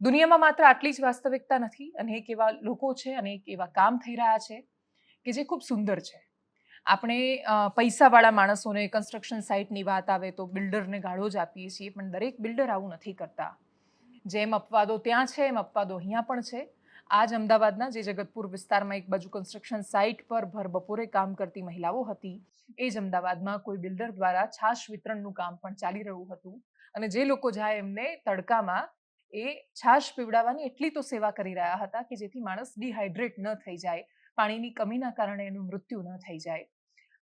દુનિયામાં માત્ર આટલી જ વાસ્તવિકતા નથી અને એક એવા લોકો છે અને એક એવા કામ થઈ રહ્યા છે કે જે ખૂબ સુંદર છે. આપણે પૈસાવાળા માણસોને કન્સ્ટ્રક્શન સાઇટની વાત આવે તો બિલ્ડરને ગાળો જ આપીએ છીએ, પણ દરેક બિલ્ડર આવું નથી કરતા. જેમ અપવાદો ત્યાં છે, એમ અપવાદો અહીંયા પણ છે. આજ અમદાવાદના જે જગતપુર વિસ્તારમાં એક બાજુ કન્સ્ટ્રક્શન સાઇટ પર ભર બપોરે કામ કરતી મહિલાઓ હતી, એ જ અમદાવાદમાં કોઈ બિલ્ડર દ્વારા છાશ વિતરણનું કામ પણ ચાલી રહ્યું હતું. અને જે લોકો જાય એમને તડકામાં એ છાશ પીવડાવવાની એટલી તો સેવા કરી રહ્યા હતા કે જેથી માણસ ડિહાઇડ્રેટ ન થઈ જાય, પાણીની કમીના કારણે એનું મૃત્યુ ન થઈ જાય.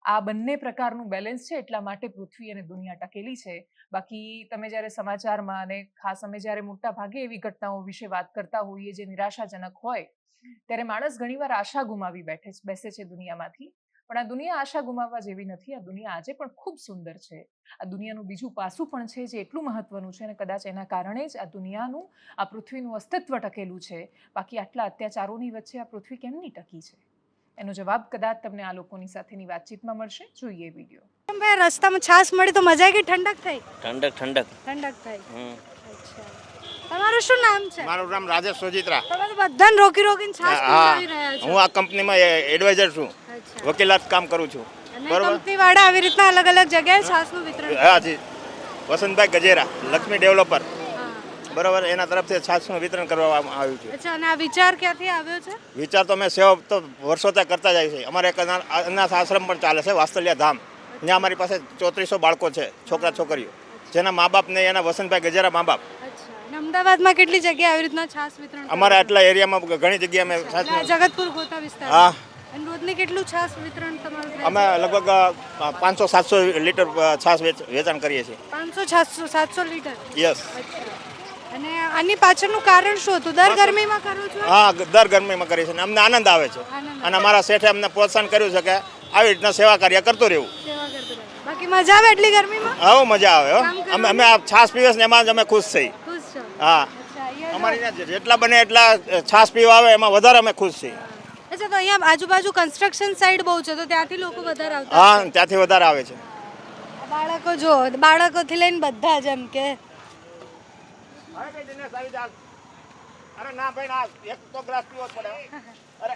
આ બંને પ્રકારનું બેલેન્સ છે એટલા માટે પૃથ્વી અને દુનિયા ટકેલી છે. બાકી તમે જ્યારે સમાચારમાં અને ખાસ અમે જ્યારે મોટા ભાગે એવી ઘટનાઓ વિશે વાત કરતા હોઈએ જે નિરાશાજનક હોય, ત્યારે માણસ ઘણીવાર આશા ગુમાવી બેઠે બેસે છે દુનિયામાંથી. પણ આ દુનિયા આશા ગુમાવવા જેવી નથી. આ દુનિયા આજે પણ ખૂબ સુંદર છે. આ દુનિયાનું બીજું પાસું પણ છે જે એટલું મહત્વનું છે અને કદાચ એના કારણે જ આ દુનિયાનું આ પૃથ્વીનું અસ્તિત્વ ટકેલું છે. બાકી આટલા અત્યાચારોની વચ્ચે આ પૃથ્વી કેમની ટકી છે? એનો જવાબ કદાચ તમને આ લોકોની સાથેની વાતચીતમાં મળશે. જોઈએ વીડિયો. ભાઈ રસ્તામાં છાશ મળી તો મજા આવી ગઈ? ઠંડક થઈ? ઠંડક ઠંડક. ઠંડક થઈ? અચ્છા. તમારું શું નામ છે? મારું નામ રાજેશ સોજિત્રા. તમે બધાને રોકી રોકીને છાશ પીવડાવી રહ્યા છો? હું આ કંપનીમાં એડવાઇઝર છું. વકીલાત કામ કરું છું. બરોબર. કંપની આવી રીતના અલગ અલગ જગ્યાએ છાશનું વિતરણ હા જી. વસંતભાઈ ગજેરા લક્ષ્મી ડેવલપર. બરાબર? એના તરફથી છાશનું વિતરણ કરવામાં આવ્યું છે. અચ્છા અને આ વિચાર ક્યાંથી આવ્યો છે? વિચાર તો અમે સેવા તો વર્ષોથી કરતા જાય છે. અમારે એક અનાથ આશ્રમ પણ ચાલે છે વાસ્તલ્યા ધામ. ત્યાં અમારી પાસે ચોત્રીસો બાળકો છે છોકરા છોકરીઓ. જેના મા બાપ ને એના વસંતભાઈ ગજેરા મા બાપ. અમદાવાદમાં કેટલી જગ્યાએ આવી રીતના છાસ વિતરણ અમારા? આટલા એરિયામાં ઘણી જગ્યાએ અમે જગતપુર ગોતા વિસ્તાર હા. અને રોજની કેટલું છાશ વિતરણ તમારું અમે લગભગ પાંચસો સાતસો લીટર છાસ વેચ- વેચાણ કરીએ છીએ. પાંચસો છાસો સાતસો લીટર? યસ. અને આની પાછળનું કારણ શું હતું? દર ગરમીમાં કરો છો? હા દર ગરમીમાં કરીએ છીએ અમને આનંદ આવે છે. અને અમારા શેઠે અમને પ્રોત્સાહન કર્યું છે કે આવી રીતના સેવા કાર્ય કરતું રહેવું. બાકી મજા આવે એટલી ગરમીમાં? હા મજા આવે હો. અમે અમે આ છાશ પીવે ને એમાં જ અમે ખુશ થઈ હા. અમારી જેટલા બને એટલા છાશ પીવા આવે એમાં વધારે અમે ખુશ છીએ. અચ્છા તો અહીંયા આજુબાજુ કન્સ્ટ્રક્શન સાઈડ બહુ છે તો ત્યાંથી લોકો વધારે આવતા હા ત્યાંથી વધારે આવે છે. બાળકો જો બાળકોથી લઈને બધા જ એમ કે. અરે ના ભાઈ ના એક તો ગ્લાસ પીવો પડે. અરે